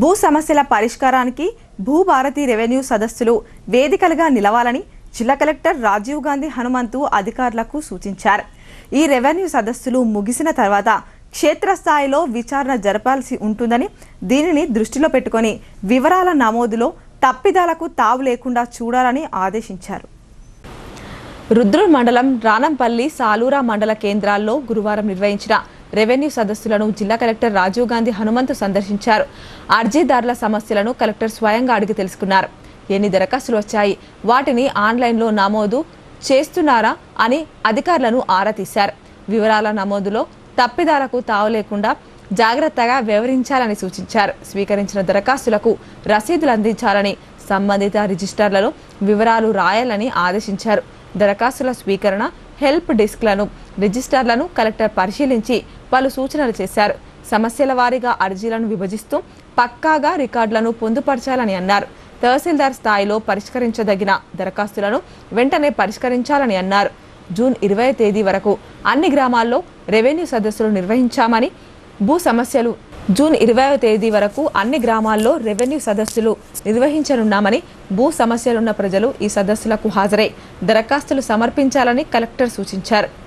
భూ సమస్యల పరిష్కారానికి భూభారతి రెవెన్యూ సదస్సులు వేదికలుగా నిలవాలని జిల్లా కలెక్టర్ రాజీవ్ గాంధీ హనుమంతు అధికారులకు సూచించారు. ఈ రెవెన్యూ సదస్సులు ముగిసిన తర్వాత క్షేత్రస్థాయిలో విచారణ జరపాల్సి ఉంటుందని దీనిని దృష్టిలో పెట్టుకొని వివరాల నమోదులో తప్పిదాలకు తావు లేకుండా చూడాలని ఆదేశించారు. రుద్రుల్ మండలం రానంపల్లి సాలూరా మండల కేంద్రాల్లో గురువారం నిర్వహించిన రెవెన్యూ సదస్సులను జిల్లా కలెక్టర్ రాజీవ్ గాంధీ హనుమంతు సందర్శించారు. అర్జీదారుల సమస్యలను కలెక్టర్ స్వయంగా అడిగి తెలుసుకున్నారు. ఎన్ని దరఖాస్తులు వచ్చాయి? వాటిని ఆన్లైన్లో నమోదు చేస్తున్నారా అని అధికారులను ఆరా తీశారు. వివరాల నమోదులో తప్పిదాలకు తావు లేకుండా జాగ్రత్తగా వివరించాలని సూచించారు. స్వీకరించిన దరఖాస్తులకు రసీదులు అందించాలని సంబంధిత రిజిస్టర్లలో వివరాలు రాయాలని ఆదేశించారు. దరఖాస్తుల స్వీకరణ హెల్ప్ డెస్క్లను రిజిస్టర్లను కలెక్టర్ పరిశీలించి పలు సూచనలు చేశారు. సమస్యల వారీగా అర్జీలను విభజిస్తూ పక్కాగా రికార్డులను పొందుపరచాలని అన్నారు. తహసీల్దార్ స్థాయిలో పరిష్కరించదగిన దరఖాస్తులను వెంటనే పరిష్కరించాలని అన్నారు. జూన్ ఇరవై తేదీ వరకు అన్ని గ్రామాల్లో రెవెన్యూ సదస్సులు నిర్వహించామని భూ సమస్యలు జూన్ ఇరవై తేదీ వరకు అన్ని గ్రామాల్లో రెవెన్యూ సదస్సులు నిర్వహించనున్నామని భూ సమస్యలున్న ప్రజలు ఈ సదస్సులకు హాజరై. దరఖాస్తులు సమర్పించాలని కలెక్టర్ సూచించారు.